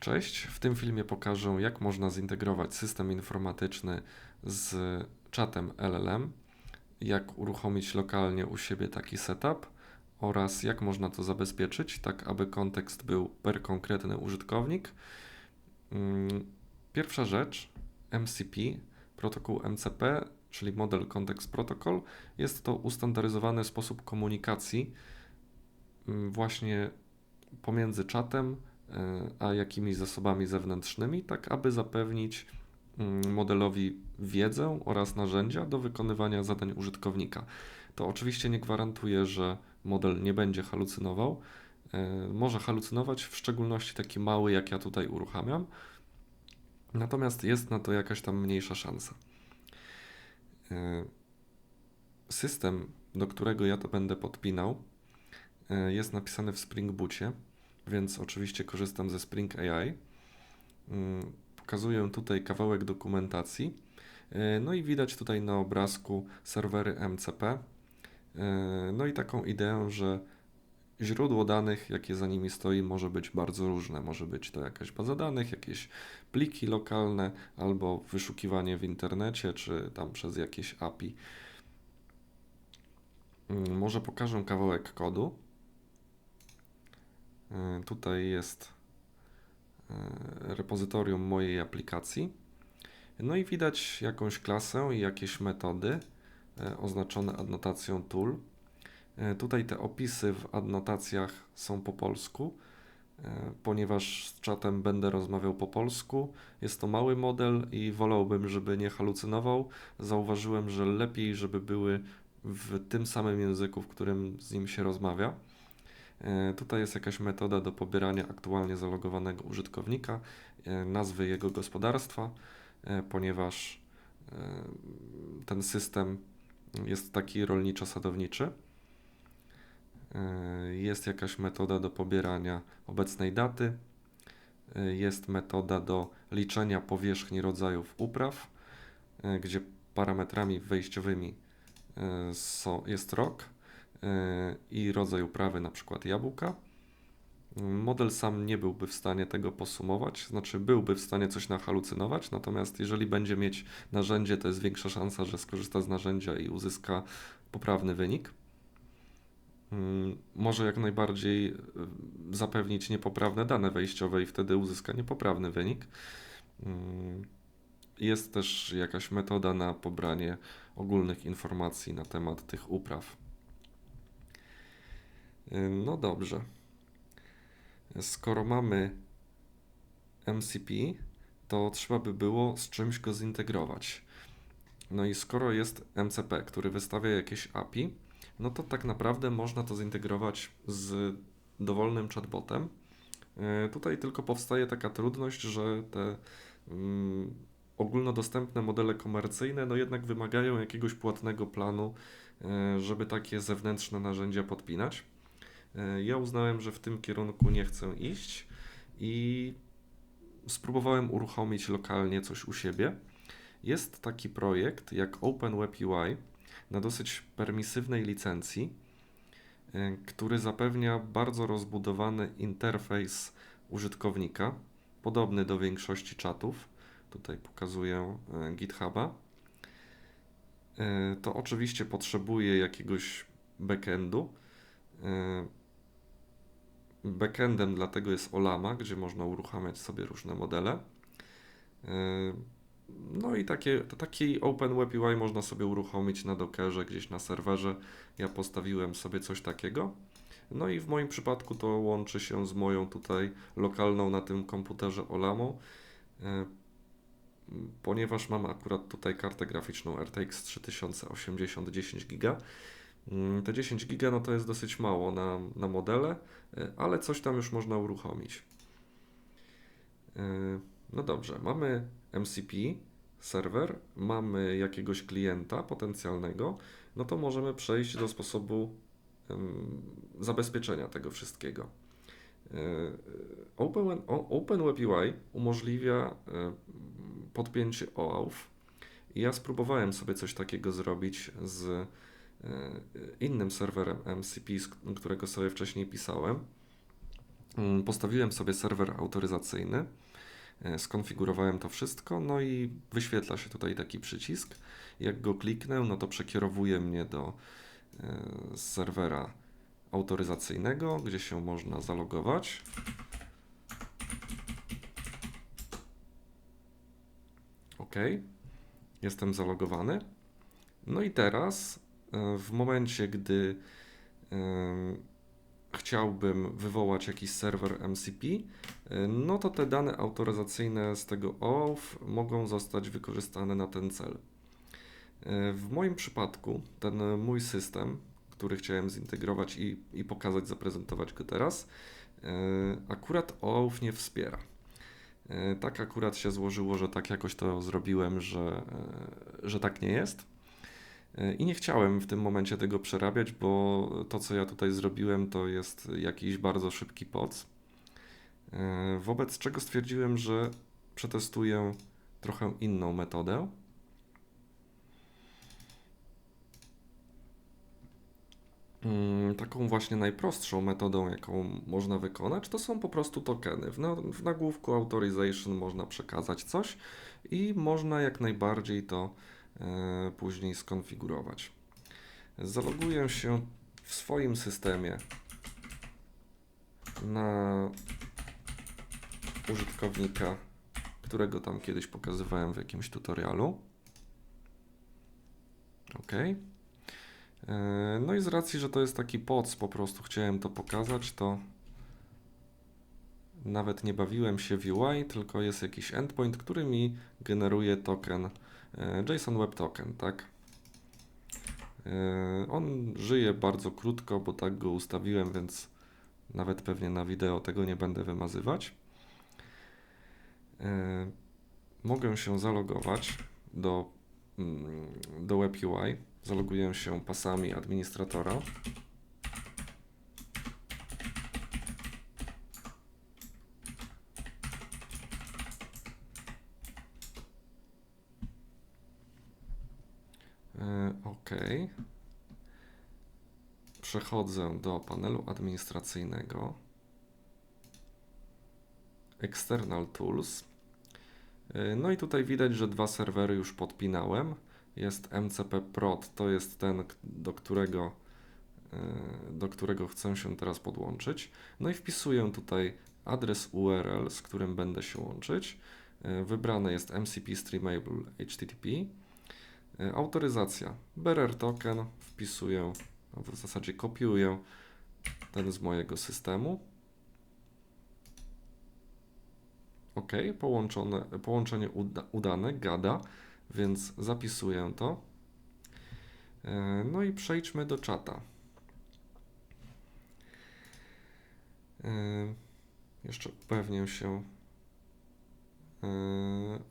Cześć, w tym filmie pokażę jak można zintegrować system informatyczny z czatem LLM, jak uruchomić lokalnie u siebie taki setup oraz jak można to zabezpieczyć, tak aby kontekst był per konkretny użytkownik. Mm, pierwsza rzecz, MCP, protokół MCP, czyli Model Context Protocol, jest to ustandaryzowany sposób komunikacji mm, właśnie pomiędzy czatem a jakimi zasobami zewnętrznymi, tak aby zapewnić mm, modelowi wiedzę oraz narzędzia do wykonywania zadań użytkownika. To oczywiście nie gwarantuje, że model nie będzie halucynował. E, może halucynować, w szczególności taki mały, jak ja tutaj uruchamiam, natomiast jest na to jakaś tam mniejsza szansa. E, system, do którego ja to będę podpinał, jest napisany w Spring Bootie więc oczywiście korzystam ze Spring AI. Mm, pokazuję tutaj kawałek dokumentacji. E, no i widać tutaj na obrazku serwery MCP. E, no i taką ideę, że źródło danych, jakie za nimi stoi, może być bardzo różne. Może być to jakaś baza danych, jakieś pliki lokalne, albo wyszukiwanie w internecie, czy tam przez jakieś API. Mm, może pokażę kawałek kodu. E, tutaj jest e, repozytorium mojej aplikacji. No i widać jakąś klasę i jakieś metody e, oznaczone adnotacją tool. Tutaj te opisy w adnotacjach są po polsku, ponieważ z czatem będę rozmawiał po polsku. Jest to mały model i wolałbym, żeby nie halucynował. Zauważyłem, że lepiej, żeby były w tym samym języku, w którym z nim się rozmawia. E, tutaj jest jakaś metoda do pobierania aktualnie zalogowanego użytkownika, e, nazwy jego gospodarstwa, e, ponieważ ten system jest taki rolniczo-sadowniczy. Jest jakaś metoda do pobierania obecnej daty. Jest metoda do liczenia powierzchni rodzajów upraw, gdzie parametrami wejściowymi jest rok i rodzaj uprawy, na przykład jabłka. Model sam nie byłby w stanie tego posumować, znaczy byłby w stanie coś nahalucynować, natomiast jeżeli będzie mieć narzędzie, to jest większa szansa, że skorzysta z narzędzia i uzyska poprawny wynik. Mm, może jak najbardziej e, zapewnić niepoprawne dane wejściowe i wtedy uzyska niepoprawny wynik. Mm, jest też jakaś metoda na pobranie ogólnych informacji na temat tych upraw. No dobrze. Skoro mamy MCP, to trzeba by było z czymś go zintegrować. No i skoro jest MCP, który wystawia jakieś API, no to tak naprawdę można to zintegrować z dowolnym chatbotem. E, tutaj tylko powstaje taka trudność, że te mm, ogólnodostępne modele komercyjne no jednak wymagają jakiegoś płatnego planu, e, żeby takie zewnętrzne narzędzia podpinać. E, ja uznałem, że w tym kierunku nie chcę iść i spróbowałem uruchomić lokalnie coś u siebie. Jest taki projekt jak Open Web UI na dosyć permisywnej licencji, e, który zapewnia bardzo rozbudowany interfejs użytkownika, podobny do większości czatów. Tutaj pokazuję e, GitHuba. To oczywiście potrzebuje jakiegoś backendu. Backendem dlatego jest Olama, gdzie można uruchamiać sobie różne modele. E, no i takie, taki Open Web UI można sobie uruchomić na Dockerze, gdzieś na serwerze. Ja postawiłem sobie coś takiego. No i w moim przypadku to łączy się z moją tutaj lokalną na tym komputerze Olamą, e, ponieważ mam akurat tutaj kartę graficzną RTX 3080 10 GB te 10 giga no to jest dosyć mało na, na modele, e, ale coś tam już można uruchomić. E, no dobrze, mamy MCP, serwer, mamy jakiegoś klienta potencjalnego, no to możemy przejść do sposobu zabezpieczenia tego wszystkiego. E, Open, UI umożliwia podpięcie OAuth. Ja spróbowałem sobie coś takiego zrobić z innym serwerem MCP, którego sobie wcześniej pisałem. Mm, Postawiłem sobie serwer autoryzacyjny, e, skonfigurowałem to wszystko, no i wyświetla się tutaj taki przycisk. Jak go kliknę, no to przekierowuje mnie do e, serwera autoryzacyjnego, gdzie się można zalogować. OK, jestem zalogowany. No i teraz, e, w momencie, gdy e, chciałbym wywołać jakiś serwer MCP, e, no to te dane autoryzacyjne z tego OAuth mogą zostać wykorzystane na ten cel. E, W moim przypadku ten mój system, który chciałem zintegrować i, i pokazać, zaprezentować go teraz, e, akurat OAuth nie wspiera. E, Tak akurat się złożyło, że tak jakoś to zrobiłem, że, e, że tak nie jest. I nie chciałem w tym momencie tego przerabiać, bo to, co ja tutaj zrobiłem, to jest jakiś bardzo szybki poc. E, Wobec czego stwierdziłem, że przetestuję trochę inną metodę. Mm, Taką właśnie najprostszą metodą, jaką można wykonać, to są po prostu tokeny. W, na, w nagłówku authorization można przekazać coś i można jak najbardziej to później skonfigurować. Zaloguję się w swoim systemie na użytkownika, którego tam kiedyś pokazywałem w jakimś tutorialu. OK. E, No i z racji, że to jest taki poc, po prostu chciałem to pokazać, to nawet nie bawiłem się w UI, tylko jest jakiś endpoint, który mi generuje token, e, JSON Web Token, tak? E, On żyje bardzo krótko, bo tak go ustawiłem, więc nawet pewnie na wideo tego nie będę wymazywać. E, Mogę się zalogować do, mm, do Web UI. Zaloguję się pasami administratora. OK. Przechodzę do panelu administracyjnego. External Tools. E, No i tutaj widać, że dwa serwery już podpinałem. Jest MCP Prod, to jest ten, do którego, e, do którego chcę się teraz podłączyć. No i wpisuję tutaj adres URL, z którym będę się łączyć. E, Wybrane jest MCP Streamable HTTP. E, Autoryzacja. Bearer token. Wpisuję, no w zasadzie kopiuję ten z mojego systemu. OK, połączone, połączenie uda, udane, gada, więc zapisuję to. E, No i przejdźmy do czata. E, Jeszcze upewnię się.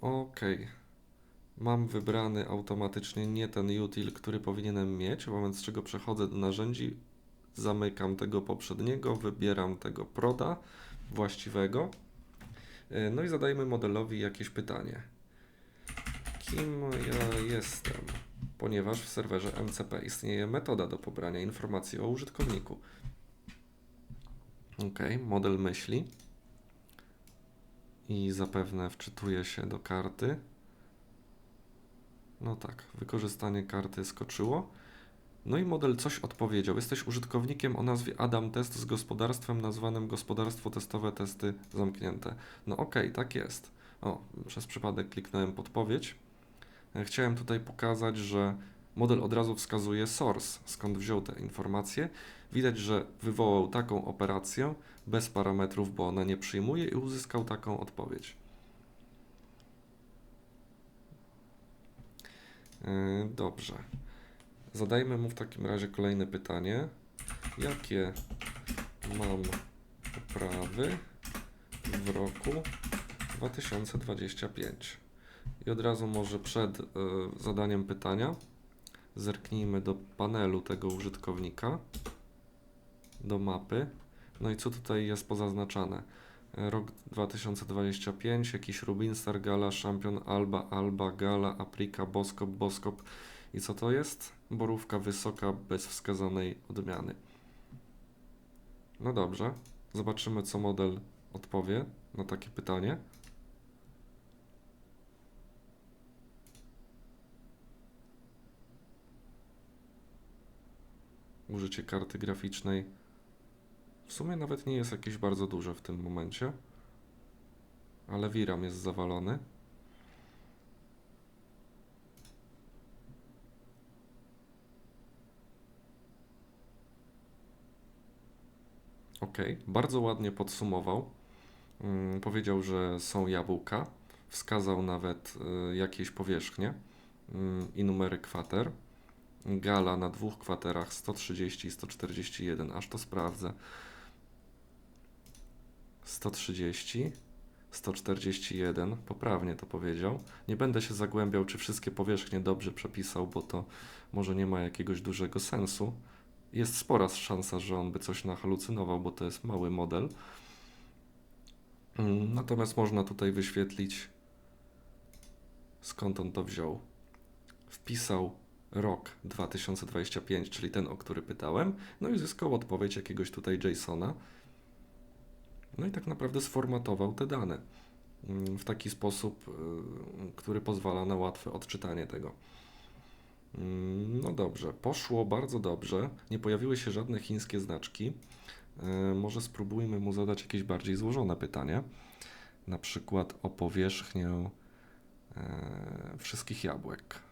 OK. Mam wybrany automatycznie nie ten util, który powinienem mieć, wobec czego przechodzę do narzędzi, zamykam tego poprzedniego, wybieram tego proda właściwego. E, No i zadajmy modelowi jakieś pytanie. Kim ja jestem? Ponieważ w serwerze MCP istnieje metoda do pobrania informacji o użytkowniku. OK, model myśli i zapewne wczytuje się do karty. No tak, wykorzystanie karty skoczyło. No i model coś odpowiedział. Jesteś użytkownikiem o nazwie Adam Test z gospodarstwem nazwanym gospodarstwo testowe testy zamknięte. No okej, tak jest. O, przez przypadek kliknąłem podpowiedź. E, Chciałem tutaj pokazać, że model od razu wskazuje source, skąd wziął te informacje. Widać, że wywołał taką operację bez parametrów, bo ona nie przyjmuje i uzyskał taką odpowiedź. Dobrze. Zadajmy mu w takim razie kolejne pytanie. Jakie mam poprawy w roku 2025? I od razu może przed y, zadaniem pytania zerknijmy do panelu tego użytkownika, do mapy. No i co tutaj jest pozaznaczane? Rok 2025, jakiś Rubinstar, Gala, Champion, Alba, Alba, Gala, Aprika, Boskop, Boskop. I co to jest? Borówka wysoka bez wskazanej odmiany. No dobrze, Zobaczymy, co model odpowie na takie pytanie. Użycie karty graficznej w sumie nawet nie jest jakieś bardzo duże w tym momencie, ale VRAM jest zawalony. Ok, bardzo ładnie podsumował. Mm, Powiedział, że są jabłka. Wskazał nawet y, jakieś powierzchnie mm, i numery kwater. Gala na dwóch kwaterach 130 i 141, aż to sprawdzę. 130, 141, poprawnie to powiedział. Nie będę się zagłębiał, czy wszystkie powierzchnie dobrze przepisał, bo to może nie ma jakiegoś dużego sensu. Jest spora szansa, że on by coś nahalucynował, bo to jest mały model. Mm, Natomiast można tutaj wyświetlić, skąd on to wziął. Wpisał rok 2025, czyli ten, o który pytałem, no i uzyskał odpowiedź jakiegoś tutaj JSONa. No i tak naprawdę sformatował te dane mm, w taki sposób, y, który pozwala na łatwe odczytanie tego. Mm, No dobrze, poszło bardzo dobrze. Nie pojawiły się żadne chińskie znaczki. E, Może spróbujmy mu zadać jakieś bardziej złożone pytanie. Na przykład o powierzchnię e, wszystkich jabłek.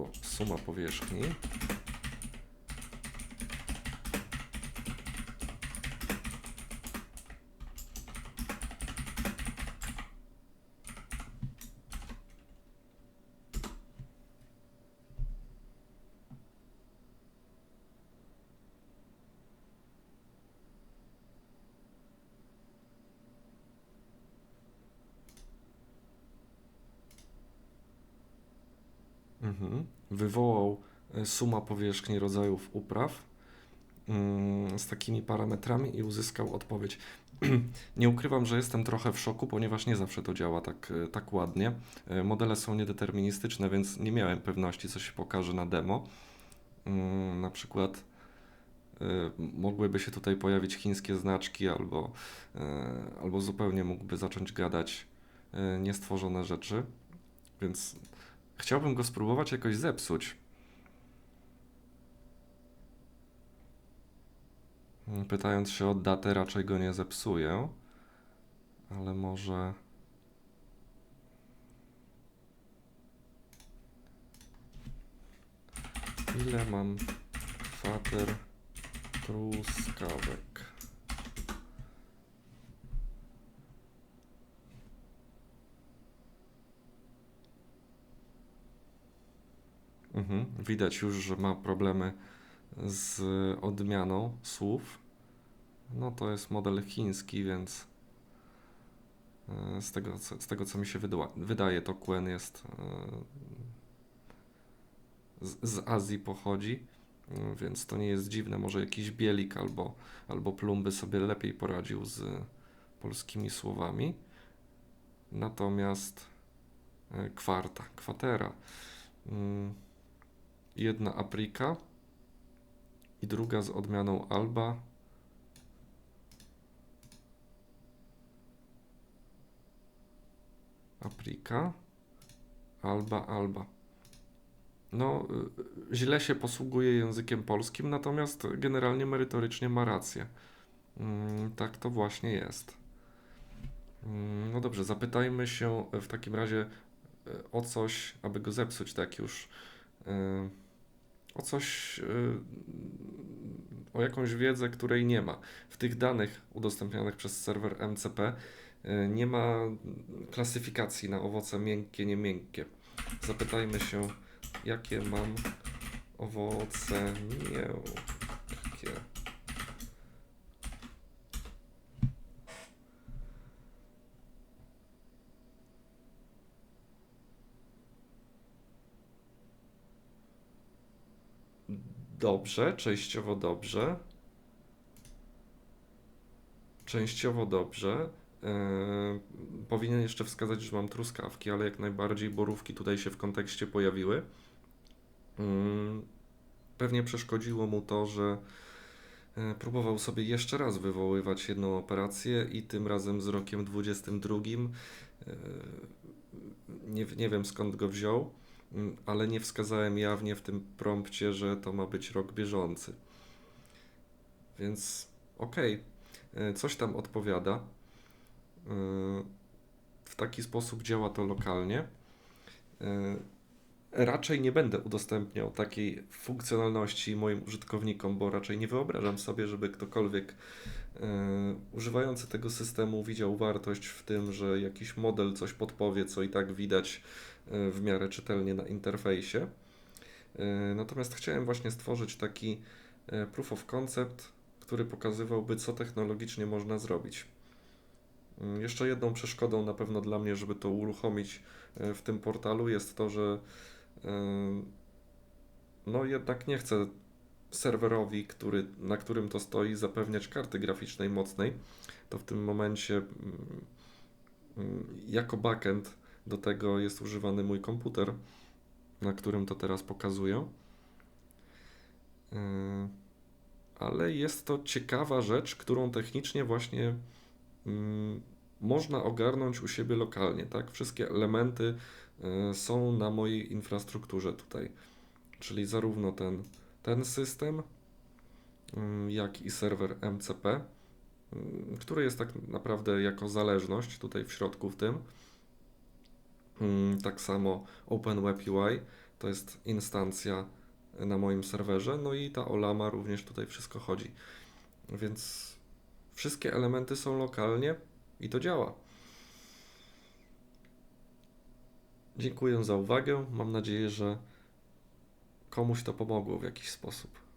Albo suma powierzchni. Mhm. Wywołał e, suma powierzchni rodzajów upraw mm, z takimi parametrami i uzyskał odpowiedź. Nie ukrywam, że jestem trochę w szoku, ponieważ nie zawsze to działa tak, e, tak ładnie. E, Modele są niedeterministyczne, więc nie miałem pewności, co się pokaże na demo. Mm, Na przykład e, mogłyby się tutaj pojawić chińskie znaczki, albo, albo zupełnie mógłby zacząć gadać niestworzone rzeczy. Więc Chciałbym go spróbować jakoś zepsuć. Pytając się o datę, raczej go nie zepsuję, ale może. Ile mam kwater truskawek? Mhm. Widać już, że ma problemy z odmianą słów. No to jest model chiński, więc e, z tego, z tego co mi się wyda- wydaje, to Quen jest e, z, z Azji pochodzi, więc to nie jest dziwne. Może jakiś bielik albo, albo plumby sobie lepiej poradził z polskimi słowami. Natomiast e, kwarta, kwatera. Mm, Jedna aprika i druga z odmianą alba. Aprika, alba, alba. No, y, źle się posługuje językiem polskim, natomiast generalnie merytorycznie ma rację. Mm, Tak to właśnie jest. Mm, No dobrze, zapytajmy się w takim razie y, o coś, aby go zepsuć, tak już y, o coś, y, o jakąś wiedzę, której nie ma. W tych danych udostępnianych przez serwer MCP y, nie ma klasyfikacji na owoce miękkie, nie miękkie. Zapytajmy się, jakie mam owoce miękkie. Dobrze, częściowo dobrze. Częściowo dobrze. Eee, powinien jeszcze wskazać, że mam truskawki, ale jak najbardziej borówki tutaj się w kontekście pojawiły. Mm, Pewnie przeszkodziło mu to, że e, próbował sobie jeszcze raz wywoływać jedną operację i tym razem z rokiem 22. e, Nie, nie wiem skąd go wziął, ale nie wskazałem jawnie w tym prompcie, że to ma być rok bieżący. Więc okej, e, coś tam odpowiada. E, W taki sposób działa to lokalnie. Raczej nie będę udostępniał takiej funkcjonalności moim użytkownikom, bo raczej nie wyobrażam sobie, żeby ktokolwiek e, używający tego systemu widział wartość w tym, że jakiś model coś podpowie, co i tak widać e, w miarę czytelnie na interfejsie. E, Natomiast chciałem właśnie stworzyć taki proof of concept, który pokazywałby, co technologicznie można zrobić. Mm, Jeszcze jedną przeszkodą na pewno dla mnie, żeby to uruchomić w tym portalu jest to, że no jednak nie chcę serwerowi, który, na którym to stoi, zapewniać karty graficznej mocnej. To w tym momencie mm, mm, jako backend do tego jest używany mój komputer, na którym to teraz pokazuję. E, Ale jest to ciekawa rzecz, którą technicznie właśnie mm, można ogarnąć u siebie lokalnie, tak? Wszystkie elementy są na mojej infrastrukturze tutaj, czyli zarówno ten, ten system, y, jak i serwer MCP, y, który jest tak naprawdę jako zależność tutaj w środku w tym. Y, Tak samo OpenWeb UI to jest instancja na moim serwerze, no i ta Olama również tutaj wszystko chodzi. Więc wszystkie elementy są lokalnie i to działa. Dziękuję za uwagę. Mam nadzieję, że komuś to pomogło w jakiś sposób.